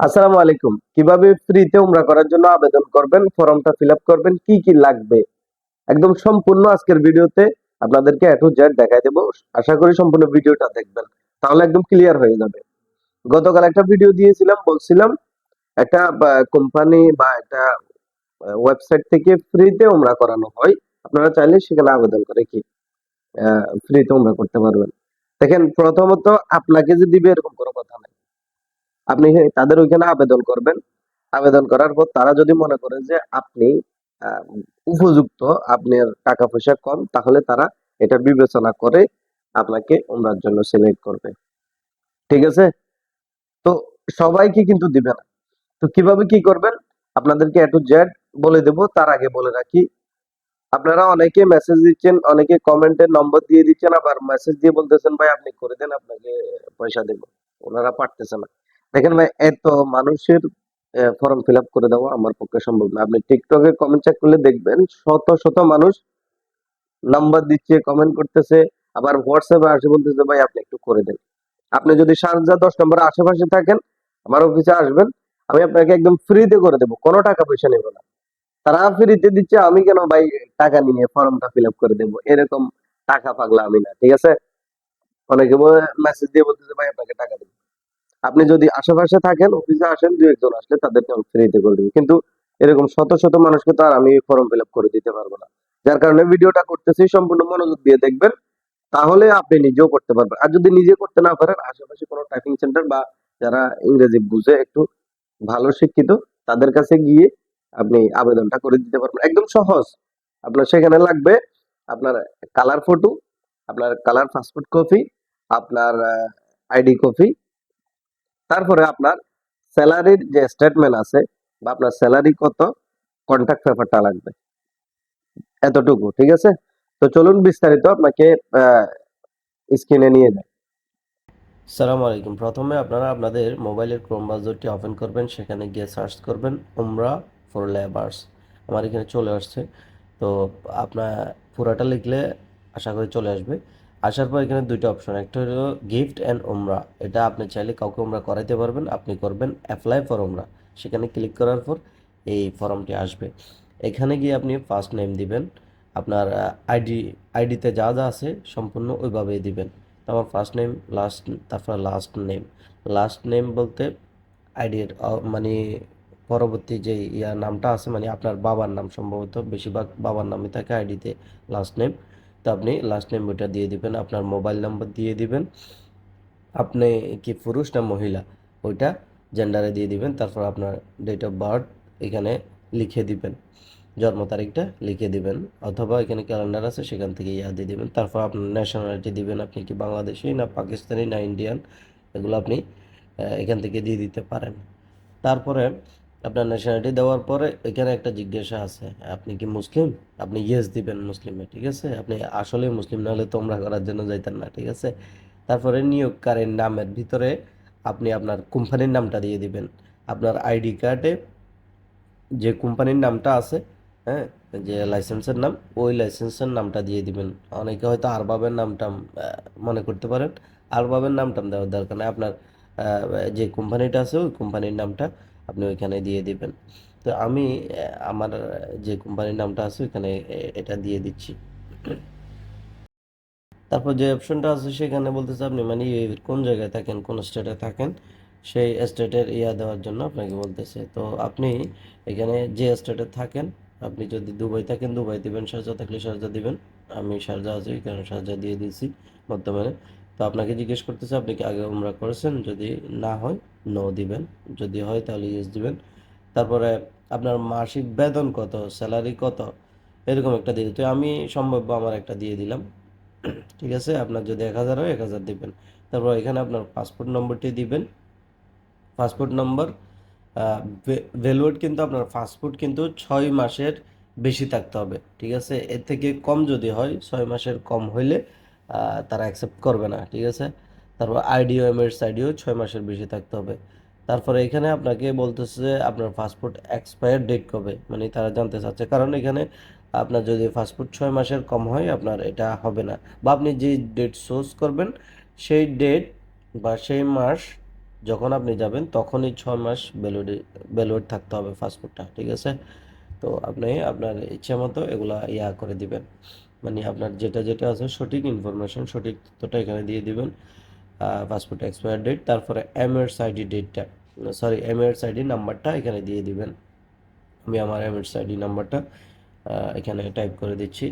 আসসালামু আলাইকুম। কীভাবে ফ্রিতে উমরা করার জন্য আবেদন করবেন, ফর্মটা ফিল করবেন, কি কি লাগবে? একদম সম্পূর্ণ আজকের ভিডিওতে আপনাদেরকে এ টু জেড দেখাই দেবো। আশা করি সম্পূর্ণ ভিডিওটা দেখবেন। তাহলে একদম ক্লিয়ার হয়ে যাবে। গতকাল একটা ভিডিও দিয়েছিলাম, বলছিলাম একটা কোম্পানি বা একটা ওয়েবসাইট থেকে ফ্রিতে উমরা করানো হয়। আপনারা চাইলে সেখানে আবেদন করে কি ফ্রিতে উমরা করতে পারবেন। দেখেন, প্রথমত আপনাকে যে দিবে এরকম কোনো কথা আপনি তাদের ওইখানে আবেদন করবেন। আবেদন করার পর তারা যদি মনে করে যে আপনি উপযুক্ত আপনার টাকা পয়সা কম, তাহলে তারা এটা বিবেচনা করে আপনাকে উমরার জন্য সিলেক্ট করবে। ঠিক আছে? তো সবাইকে কিন্তু দিবে না। তো কীভাবে কি করবেন? আপনাদেরকে এ টু জেড বলে দেব, তার আগে বলে রাখি। আপনারা অনেকে মেসেজ দিচ্ছেন, অনেকে কমেন্টের নম্বর দিয়ে দিচ্ছেন, আবার মেসেজ দিয়ে বলতেছেন, ভাই, আপনি করে দেন, আপনাকে পয়সা দেব। ওনারা পারতেছে না। দেখেন ভাই, এত মানুষের ফর্ম ফিল আপ করে দেওয়া আমার পক্ষে সম্ভব না। আপনি টিকটকে কমেন্ট চেক করলে দেখবেন শত শত মানুষ নাম্বার দিচ্ছে কমেন্ট করতেছে, আবার হোয়াটসঅ্যাপে আসে বলতেছে, ভাই, আপনি একটু করে দেন। আপনি যদি শারজা দশ নম্বরের আশেপাশে থাকেন, আমার অফিসে আসবেন, আমি আপনাকে একদম ফ্রিতে করে দেবো, কোনো টাকা পয়সা নেব না। তারা ফ্রিতে দিচ্ছে, আমি কেন ভাই টাকা নিয়ে ফর্মটা ফিল আপ করে দেবো? এরকম টাকা পাগলা আমি না, ঠিক আছে? অনেকে মেসেজ দিয়ে বলতেছে, ভাই, আপনাকে টাকা দেবো। আপনি যদি আশেপাশে থাকেন অফিসে আসেন, দু একজন আসলে তাদেরকে আমি ফ্রিতে করে দেবো। কিন্তু এরকম শত শত মানুষকে তো আর আমি ফর্ম ফিল করে দিতে পারব না। যার কারণে ভিডিওটা করতেছি, সম্পূর্ণ মনোযোগ দিয়ে দেখবেন, তাহলে আপনি নিজেও করতে পারবেন। আর যদি নিজে করতে না পারেন, আশেপাশে কোনো টাইপিং সেন্টার বা যারা ইংরেজি বুঝে একটু ভালো শিক্ষিত, তাদের কাছে গিয়ে আপনি আবেদনটা করে দিতে পারবেন। একদম সহজ। আপনার সেখানে লাগবে আপনার কালার ফটো আপনার কালার পাসপোর্ট কপি আপনার আইডি কপি তারপরে আপনার স্যালারির যে স্টেটমেন্ট আছে বা আপনার স্যালারি কত কন্ট্যাক্ট পেপারটা লাগবে। এতটুকু, ঠিক আছে? তো চলুন বিস্তারিত আপনাকে স্ক্রিনে নিয়ে যাই। সালাম আলাইকুম। প্রথমে আপনারা আপনাদের মোবাইলের ক্রোম ব্রাউজারটি ওপেন করবেন, সেখানে গিয়ে সার্চ করবেন উমরা ফর লেবার্স আমার এখানে চলে আসছে। তো আপনার পুরাটা লিখলে আশা করি চলে আসবে। আসার পর এখানে দুইটা অপশন একটা হলো গিফট অ্যান্ড ওমরা এটা আপনি চাইলে কাউকে উমরা করাইতে পারবেন, আপনি করবেন অ্যাপ্লাই ফর ওমরা সেখানে ক্লিক করার পর এই ফর্মটি আসবে। এখানে গিয়ে আপনি ফার্স্ট নেম দিবেন, আপনার আইডি আইডিতে যা যা আছে সম্পূর্ণ ওইভাবেই দিবেন। আমার ফার্স্ট নেম লাস্ট তারপর লাস্ট নেম লাস্ট নেম বলতে আইডির মানে পরবর্তী যে ইয়া নামটা আছে মানে আপনার বাবার নাম সম্ভবত, বেশিরভাগ বাবার নামই থাকে আইডিতে লাস্ট নেম তো আপনি লাস্ট নেম ওইটা দিয়ে দিবেন, আপনার মোবাইল নাম্বার দিয়ে দিবেন। আপনি কি পুরুষ না মহিলা? ওইটা জেন্ডারে দিয়ে দিবেন, তারপর আপনার ডেট অফ বার্থ এখানে লিখে দিবেন। জন্ম তারিখটা লিখে দিবেন, অথবা এখানে ক্যালেন্ডার আছে, সেখান থেকে ইয়া দিয়ে দিবেন। তারপর আপনার ন্যাশনালিটি দিবেন, আপনি কি বাংলাদেশি না পাকিস্তানি না ইন্ডিয়ান এগুলো আপনি এখান থেকে দিয়ে দিতে পারেন। তারপরে আপনার ন্যাশনালিটি দেওয়ার পরে এখানে একটা জিজ্ঞাসা আছে, আপনি কি মুসলিম? আপনি ইয়েস দিবেন মুসলিমে, ঠিক আছে? আপনি আসলে মুসলিম না হলে তোমরা করার জন্য যাইতেন না, ঠিক আছে? তারপরে নিয়োগকারীর নামের ভিতরে আপনি আপনার কোম্পানির নামটা দিয়ে দিবেন। আপনার আইডি কার্ডে যে কোম্পানির নামটা আছে হ্যাঁ? যে লাইসেন্সের নাম, ওই লাইসেন্সের নামটা দিয়ে দিবেন। অনেকে হয়তো আরবাবের নামটা মনে করতে পারেন। আরবাবের নামটা দেওয়ার দরকার নেই। আপনার যে কোম্পানিটা আছে, ওই কোম্পানির নামটা আপনি ওইখানে দিয়ে দিবেন। তো আমি আমার যে কোম্পানির নামটা আছে ওইখানে এটা দিয়ে দিচ্ছি। তারপর যে অপশনটা আছে সেখানে বলতেছে আপনি মানে কোন জায়গায় থাকেন, কোন স্টেটে থাকেন, সেই স্টেটের ইয়া দেওয়ার জন্য আপনাকে বলতেছে। তো আপনি এখানে যে স্টেটে থাকেন, আপনি যদি দুবাই থাকেন, দুবাই দিবেন শারজা থাকলে শারজা দিবেন। আমি শারজা আছি, এখানে শারজা দিয়ে দিয়েছি বর্তমানে। তো আপনাকে জিজ্ঞেস করতেছে, আপনি কি আগে উমরা করেছেন? যদি না হয় নো দিবেন। যদি হয়, তাহলে ইয়েস দিবেন। তারপরে, আপনার মাসিক বেতন কত? স্যালারি কত? এরকম একটা দিয়ে দিতে। আমি সম্ভাব্য আমার একটা দিয়ে দিলাম। ঠিক আছে? আপনার যদি এক হাজার হয়, এক হাজার দিবেন। তারপর এখানে আপনার পাসপোর্ট নম্বরটি দিবেন। পাসপোর্ট নম্বর ভ্যালুয়েট কিন্তু আপনার পাসপোর্ট কিন্তু ছয় মাসের বেশি থাকতে হবে। ঠিক আছে? এর থেকে কম যদি হয়, ছয় মাসের কম হইলে তারা অ্যাকসেপ্ট করবে না, ঠিক আছে? তারপর আইডিও এমএস আইডিও ছয় মাসের বেশি থাকতে হবে। তারপরে এখানে আপনাকে বলতেছে যে আপনার পাসপোর্ট এক্সপায়ার ডেট কবে মানে তারা জানতে চাচ্ছে। কারণ এখানে আপনার যদি পাসপোর্ট ছয় মাসের কম হয়, আপনার এটা হবে না। বা আপনি যে ডেট চুজ করবেন, সেই ডেট বা সেই মাস যখন আপনি যাবেন, তখনই ছয় মাস ভ্যালিডি ভ্যালিড থাকতে হবে পাসপোর্টটা ঠিক আছে? তো আপনি আপনার ইচ্ছা মতো এগুলা ইয়া করে দিবেন। মানে আপনার যেটা যেটা আছে সঠিক ইনফরমেশন সঠিক তথ্যটা এখানে দিয়ে দিবেন পাসপোর্ট এক্সপায়ার ডেট তারপরে এমএস আইডি ডেটটা সরি এমএস আইডি নাম্বারটা এখানে দিয়ে দিবেন। আমি আমার এমএস আইডি নাম্বারটা এখানে টাইপ করে দিচ্ছি।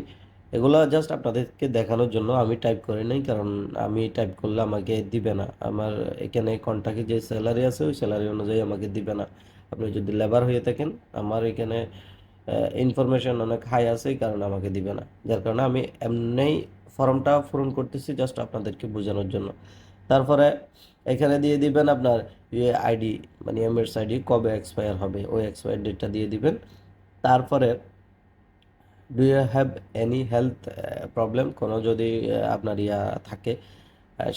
এগুলো জাস্ট আপনাদেরকে দেখানোর জন্য আমি টাইপ করি নাই, কারণ আমি টাইপ করলে আমাকে দিবে না। আমার এখানে কন্ট্রাক্টে যে স্যালারি আছে, ওই স্যালারি অনুযায়ী আমাকে দিবে না। আপনি যদি লেবার হয়ে থাকেন, আমার এখানে ইনফরমেশন অনেক হাই আছে, এই কারণে আমাকে দিবে না। যার কারণে আমি এমনিই ফর্মটা পূরণ করতেছি জাস্ট আপনাদেরকে বোঝানোর জন্য। তারপরে এখানে দিয়ে দিবেন আপনার ইয়ে আইডি মানে এমএস আইডি কবে এক্সপায়ার হবে, ওই এক্সপায়ার ডেটটা দিয়ে দিবেন। তারপরে do you have any health problem কোনো যদি আপনার ইয়া থাকে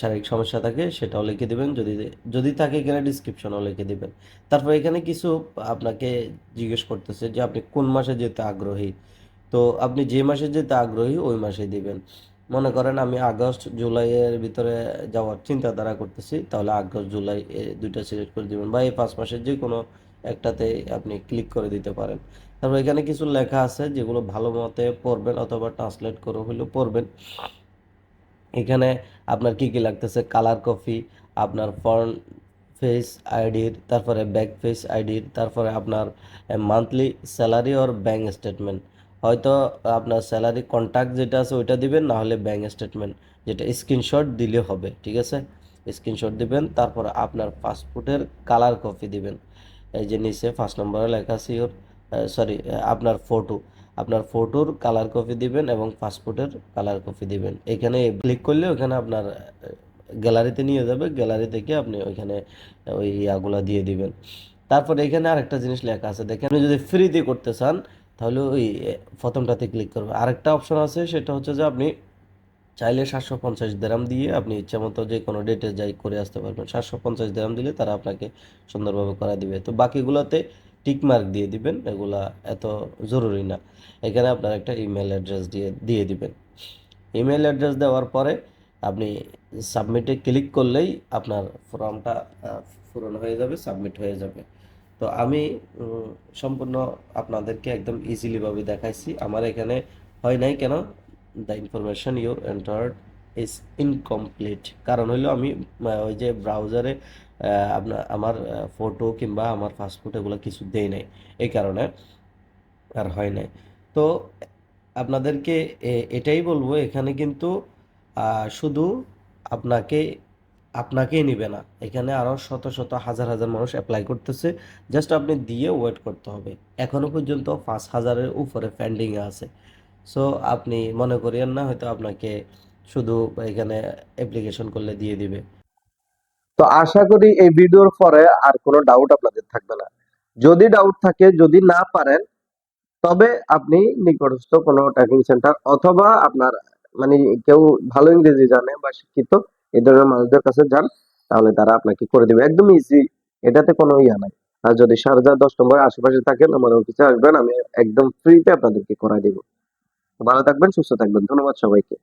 শারীরিক সমস্যা থাকে, সেটাও লিখে দিবেন। যদি যদি থাকে এখানে ডিসক্রিপশনও লিখে দিবেন। তারপর এখানে কিছু আপনাকে জিজ্ঞেস করতেছে যে আপনি কোন মাসে যেতে আগ্রহী? তো আপনি যে মাসে যেতে আগ্রহী, ওই মাসে দিবেন। মনে করেন আমি আগস্ট জুলাইয়ের ভিতরে যাওয়ার চিন্তাধারা করতেছি, তাহলে আগস্ট, জুলাই দুইটা সিলেক্ট করে দিবেন বা এই পাঁচ মাসের যে কোনো একটাতে আপনি ক্লিক করে দিতে পারেন। তারপর এখানে কিছু লেখা আছে যেগুলো ভালো মতে পড়বেন অথবা ট্রান্সলেট করে হলেও পড়বেন। এখানে আপনার কি কি লাগতেছে? কালার কপি আপনার ফ্রন্ট ফেস আইডির তারপরে ব্যাক ফেস আইডির তারপরে আপনার monthly salary or bank statement হয়তো আপনার স্যালারি কন্ট্যাক্ট যেটা আছে ওইটা দিবেন না হলে ব্যাঙ্ক স্টেটমেন্ট যেটা স্ক্রিনশট দিলে হবে, ঠিক আছে? স্ক্রিনশট দিবেন, তারপর আপনার পাসপোর্টের কালার কপি দিবেন। এই যে নিচে ফার্স্ট নম্বরে লেখা আছে ইওর সরি আপনার ফটো আপনার ফটোর কালার কপি দিবেন এবং পাসপোর্টের কালার কপি দিবেন। এখানে ক্লিক করলে ওখানে আপনার গ্যালারিতে নিয়ে যাবে। গ্যালারি থেকে আপনি ওইখানে ওই ইয়াগুলা দিয়ে দিবেন। তারপর এখানে আরেকটা জিনিস লেখা আছে। দেখেন, আপনি যদি ফ্রিতে করতে চান, তাহলে ওই প্রথমটাতে ক্লিক করবেন। আরেকটা অপশন আছে, সেটা হচ্ছে যে আপনি চাইলে সাতশো পঞ্চাশ দেরাম দিয়ে আপনি ইচ্ছা মতো যে কোনো ডেটে যাই করে আসতে পারবেন। সাতশো পঞ্চাশ দেরাম দিলে তারা আপনাকে সুন্দরভাবে করা দিবে। তো বাকিগুলোতে টিক মার্ক দিয়ে দিবেন, এগুলা এত জরুরি না। এখানে আপনার একটা ইমেল অ্যাড্রেস দিয়ে দিয়ে দিবেন। ইমেল অ্যাড্রেস দেওয়ার পরে আপনি সাবমিটে ক্লিক করলেই আপনার ফর্মটা পূরণ হয়ে যাবে, সাবমিট হয়ে যাবে। তো আমি সম্পূর্ণ আপনাদেরকে একদম ইজিলিভাবে দেখাইছি। আমার এখানে হয় নাই কেন? The information you entered is incomplete কারণ হলো আমি ওই যে ব্রাউজারে আপনার, আমার ফটো কিংবা আমার পাসপোর্ট এগুলো কিছু দেই নাই। এই কারণে আর হয় নাই। তো আপনাদেরকে এটাই বলব, এখানে কিন্তু শুধু আপনাকে, আপনাকেই নিবে না। এখানে আরও শত শত, হাজার হাজার মানুষ অ্যাপ্লাই করতেছে। জাস্ট আপনি দিয়ে ওয়েট করতে হবে। এখনও পর্যন্ত পাঁচ হাজারের উপরে পেন্ডিং আছে। সো আপনি মনে করিয়েন না, হয়তো আপনাকে শুধু এখানে অ্যাপ্লিকেশন করলে দিয়ে দিবে। তো আশা করি এই ভিডিওর পরে আর কোনো ডাউট আপনাদের থাকবে না। যদি ডাউট থাকে, যদি না পারেন, তবে আপনি নিকটস্থ কোনো টাইপিং সেন্টার অথবা আপনার মানে কেউ ভালো ইংরেজি জানে বা শিক্ষিত, এই ধরনের মানুষদের কাছে যান, তাহলে তারা আপনাকে করে দিবে। একদম ইজি এটাতে কোনো ইয়া নাই। আর যদি শারজা দশ নম্বরের আশেপাশে থাকেন, আমার অফিসে আসবেন, আমি একদম ফ্রিতে আপনাদেরকে করাই দিব। ভালো থাকবেন, সুস্থ থাকবেন। ধন্যবাদ সবাইকে।